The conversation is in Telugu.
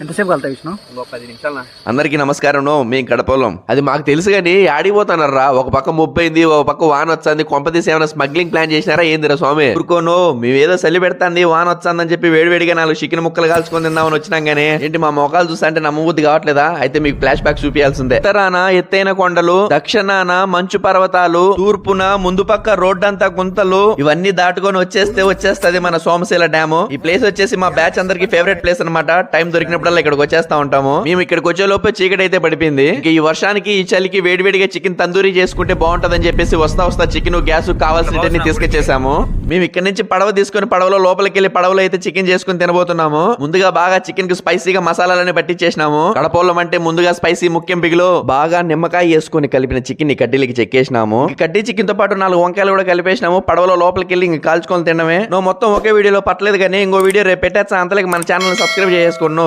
ఎంతసేపు విష్ణు? ఇంకో పది నిమిషాలు అందరికీ నమస్కారం మేము గడపలం అది మాకు తెలుసు కానీ ఆడిపోతానర్రా. ఒక పక్క ముప్పైంది ఒక పక్క వాన వచ్చింది కొంపదీసి ఏమైనా స్మగ్లింగ్ ప్లాన్ చేసినారా ఏందిరా స్వామి? ఊరుకోను మేము ఏదో చలి పెడతాంది వాన వచ్చిందని చెప్పి వేడివేడిగా నాలుగు చికెన్ ముక్కలు కాల్చుకొని తిందామని వచ్చినాం గానీ ఏంటి మా మొఖాలు చూస్తా అంటే నమ్మబుద్ధి కావట్లేదా? అయితే మీకు ఫ్లాష్ బ్యాక్ చూపించాల్సిందే ఉత్తరాన ఎత్తైన కొండలు దక్షిణాన మంచు పర్వతాలు తూర్పున ముందు పక్క రోడ్డంతా గుంతలు ఇవన్నీ దాటుకొని వచ్చేస్తే వచ్చేస్తది మన సోమశీల డ్యాము. ఈ ప్లేస్ వచ్చేసి మా బ్యాచ్ అందరికి ఫేవరెట్ ప్లేస్ అన్నమాట. టైం దొరికినప్పుడల్లా ఇక్కడికి వచ్చేస్తా ఉంటాము. మేము ఇక్కడికి వచ్చే లోపే చీకటి అయితే పడిపోయింది ఈ వర్షానికి ఈ చలికి వేడివేడిగా చికెన్ తందూరి చేసుకుంటే బాగుంటదని చెప్పేసి వస్తా వస్తా చికెన్ గ్యాస్ కావాల్సినవన్నీ తీసుకొచ్చేసాము. మేము ఇక్కడ నుంచి పడవ తీసుకొని పడవలో లోపలికి వెళ్ళి పడవలో అయితే చికెన్ చేసుకుని తినబోతున్నాము. ముందుగా బాగా చికెన్కి స్పైసీగా మసాలాలని పట్టించేసినాము. కడపోలం అంటే ముందుగా స్పైసీ ముఖ్యం పిగిలో బాగా నిమ్మకాయ వేసుకొని కలిపిన చికెన్ని కడ్డీలకి చెక్కేసినాము. కడ్డీ చికెన్తో పాటు నాలుగు వంకాయలు కూడా కలిపేసినాము. పడవలో లోపలికి వెళ్ళి ఇంక కాల్చుకొని తినడమే. నువ్వు మొత్తం ఒకే వీడియోలో పట్టలేదు కానీ ఇంకో వీడియో రేపు పెట్టేస్తా. అంతలోకి మన ఛానల్ సబ్స్క్రైబ్ చేసుకోండి